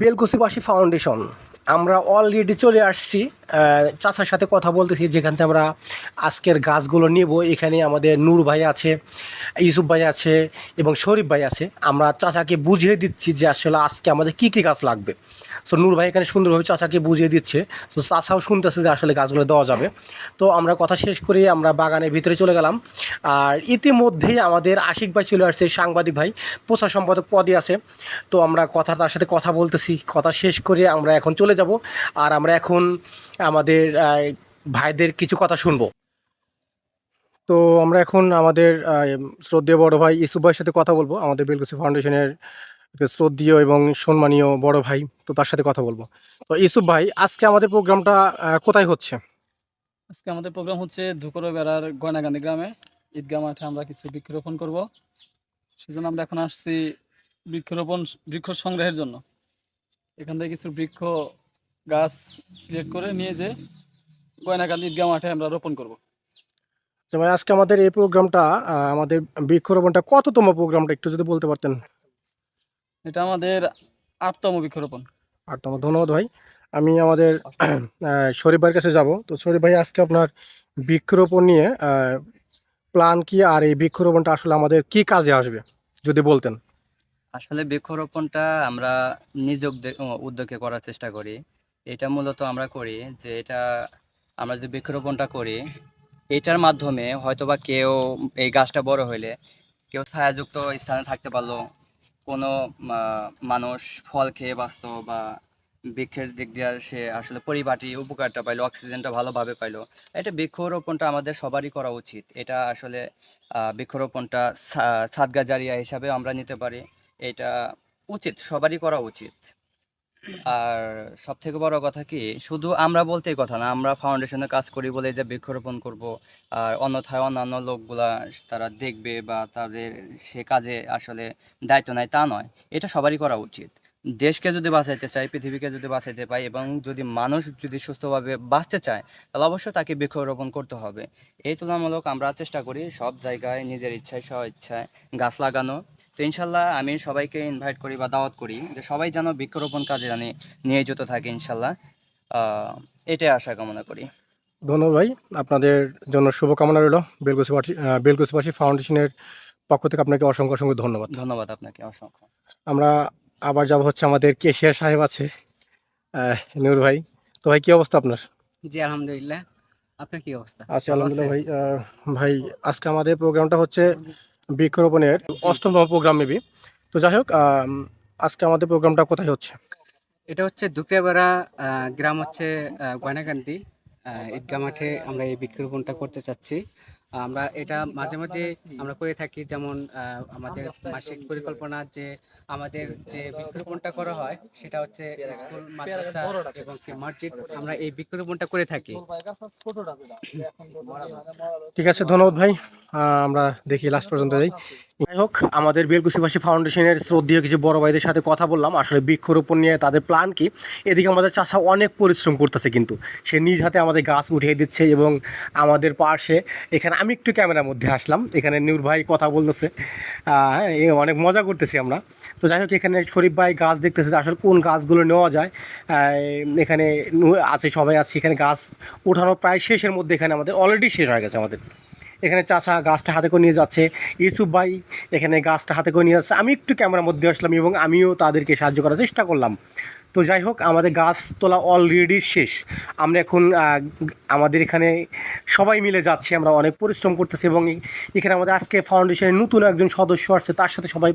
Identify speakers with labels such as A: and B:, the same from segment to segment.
A: বেলকুসিবাসী foundation. আমরা already চলে আসছি চাচার সাথে কথা বলতেছি, যেখান থেকে আমরা আজকের গাছগুলো নেব। এখানে আমাদের নূর ভাই আছে, ইউসুফ ভাই আছে এবং শরীফ ভাই আছে। আমরা চাচাকে বুঝিয়ে দিচ্ছি যে আসলে আজকে আমাদের কী কী গাছ লাগবে। সো নূর ভাই এখানে সুন্দরভাবে চাচাকে বুঝিয়ে দিচ্ছে। সো চাচাও শুনতেছে যে আসলে গাছগুলো দেওয়া যাবে। তো আমরা কথা শেষ করে আমরা বাগানের ভিতরে চলে গেলাম। আর ইতিমধ্যেই আমাদের আশিক ভাই চলে আসছে, সাংবাদিক ভাই। প্রচার সম্পাদক পদে আছে। তো আমরা কথা, তার সাথে কথা বলতেছি। কথা শেষ করে আমরা এখন চলে যাব আর আমরা এখন আমাদের ভাইদের কিছু কথা শুনব। তো আমরা এখন আমাদের শ্রদ্ধেয় বড় ভাই ইসুফ ভাইয়ের সাথে কথা বলব। আমাদের বেলকুসি ফাউন্ডেশনের শ্রদ্ধেয় এবং সম্মানীয় বড় ভাই, তো তার সাথে কথা বলব। তো ইসুফ ভাই, আজকে আমাদের প্রোগ্রামটা কোথায় হচ্ছে?
B: আজকে আমাদের প্রোগ্রাম হচ্ছে ধুকরো বেড়ার গয়নাগান্ধী গ্রামে। ঈদগাহ মাঠে আমরা কিছু বৃক্ষরোপণ করব। সেজন্য আমরা এখন আসছি বৃক্ষরোপণ, বৃক্ষ সংগ্রহের জন্য। এখান থেকে কিছু বৃক্ষ গাছ সিলেক্ট করে নিয়ে যে গয়নাগান্ধী ঈদগাহ মাঠে আমরা রোপণ করব।
A: তো ভাই আজকে আমাদের এই প্রোগ্রামটা আমাদের বৃক্ষরোপণটা কততম প্রোগ্রামটা একটু যদি বলতে পারতেন?
B: এটা আমাদের আটতম বৃক্ষরোপণ।
A: আর তোমার ধন্যবাদ ভাই। আমি আমাদের শরীফ ভাইয়ের কাছে যাব। তো শরীফ ভাই আজকে আপনার বৃক্ষরোপণ নিয়ে প্ল্যান কি আর এই বৃক্ষরোপণটা আসলে আমাদের কি কাজে আসবে যদি বলতেন?
C: আসলে বৃক্ষরোপণটা আমরা নিজ উদ্যোগে করার চেষ্টা করি। এটা মূলত আমরা করি যে এটা, আমরা যদি বৃক্ষরোপণটা করি, এটার মাধ্যমে হয়তোবা কেউ এই গাছটা বড় হইলে, কেউ ছায়াযুক্ত স্থানে থাকতে পারল, কোনো মানুষ ফল খেয়ে বাঁচত বা বৃক্ষের দিক দিয়ে সে আসলে পরিপাটি উপকারটা পাইলো, অক্সিজেনটা ভালোভাবে পাইলো, এটা বৃক্ষরোপণটা আমাদের সবারই করা উচিত। এটা আসলে বৃক্ষরোপণটা সাদগা জারিয়া হিসাবে আমরা নিতে পারি, এটা উচিত, সবারই করা উচিত। আর সব থেকে বড় কথা কি, শুধু আমরা বলতে কথা না, আমরা ফাউন্ডেশনে কাজ করি বলে যে বৃক্ষরোপণ করব। আর অন্যথায় অন্যান্য লোকগুলা তারা দেখবে বা তাদের সে কাজে আসলে দায়িত্ব নেয় তা নয়, এটা সবারই করা উচিত। দেশকে যদি বাঁচাইতে চাই পৃথিবীকে যদি বাঁচাইতে পাই এবং যদি মানুষ যদি সুস্থভাবে বাঁচতে চায় তাহলে অবশ্যই তাকে বৃক্ষরোপণ করতে হবে। এই তুলনামূলক আমরা চেষ্টা করি সব জায়গায় নিজের ইচ্ছায় স্ব ইচ্ছায় গাছ লাগানো। তো ইনশাল্লাহ আমি সবাইকে ইনভাইট করি বা দাওয়াত করি যে সবাই যেন বৃক্ষরোপণ কাজে জানে নিয়োজিত থাকে ইনশাল্লাহ। এটাই আশা কামনা করি।
A: ধন্যবাদ ভাই। আপনাদের জন্য শুভকামনা রইল। বেলকুসিবাসী আহ, বেলকুসিবাসী ফাউন্ডেশনের পক্ষ থেকে আপনাকে অসংখ্য অসংখ্য ধন্যবাদ।
C: ধন্যবাদ আপনাকে অসংখ্য।
A: আমরা আবার যাব হচ্ছে আমাদের কেশিয়ার সাহেব আছে নূর ভাই। তো ভাই কি অবস্থা আপনার?
D: জি আলহামদুলিল্লাহ। আপনার কি অবস্থা?
A: আচ্ছা আলহামদুলিল্লাহ ভাই ভাই আজকে আমাদের প্রোগ্রামটা হচ্ছে বৃক্ষরোপণের অষ্টমতম প্রোগ্রাম মেবি তো যাই হোক আজকে আমাদের প্রোগ্রামটা কোথায় হচ্ছে?
D: এটা হচ্ছে দুকরাপাড়া গ্রাম হচ্ছে গয়নাকান্দি আহ, ঈদগাহ মাঠে আমরা এই বৃক্ষরোপণটা করতে চাচ্ছি। আমরা এটা মাঝে মাঝে আমরা করে থাকি যেমন আমাদের মাসিক পরিকল্পনা যে আমাদের যে বৃক্ষরোপণটা করা হয় সেটা হচ্ছে স্কুল মাদ্রাসা এবং কি মসজিদ আমরা এই বৃক্ষরোপণটা করে থাকি।
A: ঠিক আছে ধন্যবাদ ভাই। আমরা দেখি লাস্ট পর্যন্ত যাই। যাই হোক আমাদের বেলকুশিবাসী ফাউন্ডেশনের শ্রদ্ধীয় কিছু বড় ভাইদের সাথে কথা বললাম। আসলে বৃক্ষরোপণ নিয়ে তাদের প্ল্যান কি? এদিকে আমাদের চাষা অনেক পরিশ্রম করতেছে কিন্তু। সে নিজ হাতে আমাদের গাছ উঠিয়ে দিচ্ছে এবং আমাদের পাশে এখানে আমি একটু ক্যামেরার মধ্যে আসলাম। এখানে নূর ভাই কথা বলতেছে। হ্যাঁ, অনেক মজা করতেছি আমরা। তো যাই হোক এখানে শরীফ ভাই গাছ দেখতেছে আসলে কোন গাছগুলো নেওয়া যায়। এখানে আছে সবাই আছে। এখানে গাছ ওঠানো প্রায় শেষের মধ্যে এখানে আমাদের অলরেডি শেষ হয়ে গেছে আমাদের। এখানে চাষা গাছটা হাতে করে নিয়ে যাচ্ছে। ইউসুফ ভাই এখানে গাছটা হাতে করে নিয়ে যাচ্ছে। আমি একটু ক্যামেরার মধ্যে আসলাম এবং আমিও তাদেরকে সাহায্য করার চেষ্টা করলাম। তো যাই হোক, আমাদের গাছ তোলা অলরেডি শেষ। আমরা এখন আমাদের এখানে সবাই মিলে যাচ্ছি, আমরা অনেক পরিশ্রম করতেছি এবং এখানে আমাদের আজকে ফাউন্ডেশনের নতুন একজন সদস্য আসছে, তার সাথে সবাই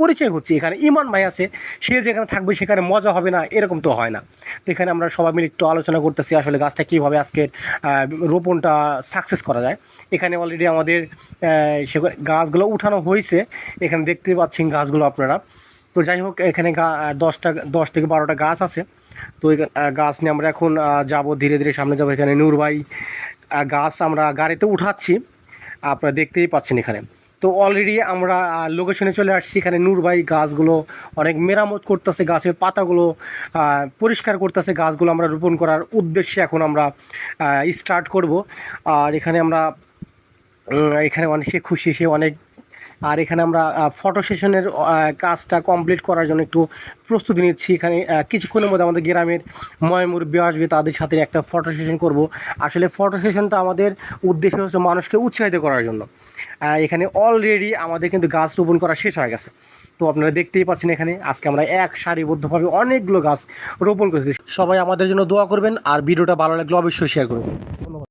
A: পরিচয় হচ্ছে। এখানে ইমান ভাই আছে, সে যেখানে থাকবে সেখানে মজা হবে না, এরকম তো হয় না। তো এখানে আমরা সবাই মিলে একটু আলোচনা করতেছি, আসলে গাছটা কীভাবে আজকের রোপণটা সাকসেস করা যায়। এখানে অলরেডি আমাদের সে গাছগুলো উঠানো হয়েছে, এখানে দেখতে পাচ্ছেন গাছগুলো আপনারা। তো যাই হোক, এখানে দশটা, দশ থেকে বারোটা গাছ আছে। তো গাছ নিয়ে আমরা এখন যাব, ধীরে ধীরে সামনে যাব এখানে। নূর ভাই গাছ আমরা গাড়িতে উঠাচ্ছি। আপনারা দেখতেই পাচ্ছেন এখানে। তো অলরেডি আমরা লোকেশনে চলে আসছি। এখানে নূর ভাই গাছগুলো অনেক মেরামত করতেছে, গাছের পাতাগুলো পরিষ্কার করতেছে। গাছগুলো আমরা রোপণ করার উদ্দেশ্যে এখন আমরা স্টার্ট করব। আর এখানে আমরা এখানে অনেক সে খুশি, সে অনেক আর এখানে আমরা ফটো সেশনের কাজটা কমপ্লিট করার জন্য একটু প্রস্তুতি নিচ্ছি। এখানে কিছুক্ষণের মধ্যে আমাদের গ্রামের ময়মুরব্বী আসবে, তাদের সাথে একটা ফটো সেশন করব। আসলে ফটো সেশনটা আমাদের উদ্দেশ্য হচ্ছে মানুষকে উৎসাহিত করার জন্য। এখানে অলরেডি আমাদের কিন্তু গাছ রোপণ করা শেষ হয়ে গেছে। তো আপনারা দেখতেই পাচ্ছেন এখানে, আজকে আমরা এক সারিবদ্ধভাবে অনেকগুলো গাছ রোপণ করেছি। সবাই আমাদের জন্য দোয়া করবেন, আর ভিডিওটা ভালো লাগলে অবশ্যই শেয়ার করবেন।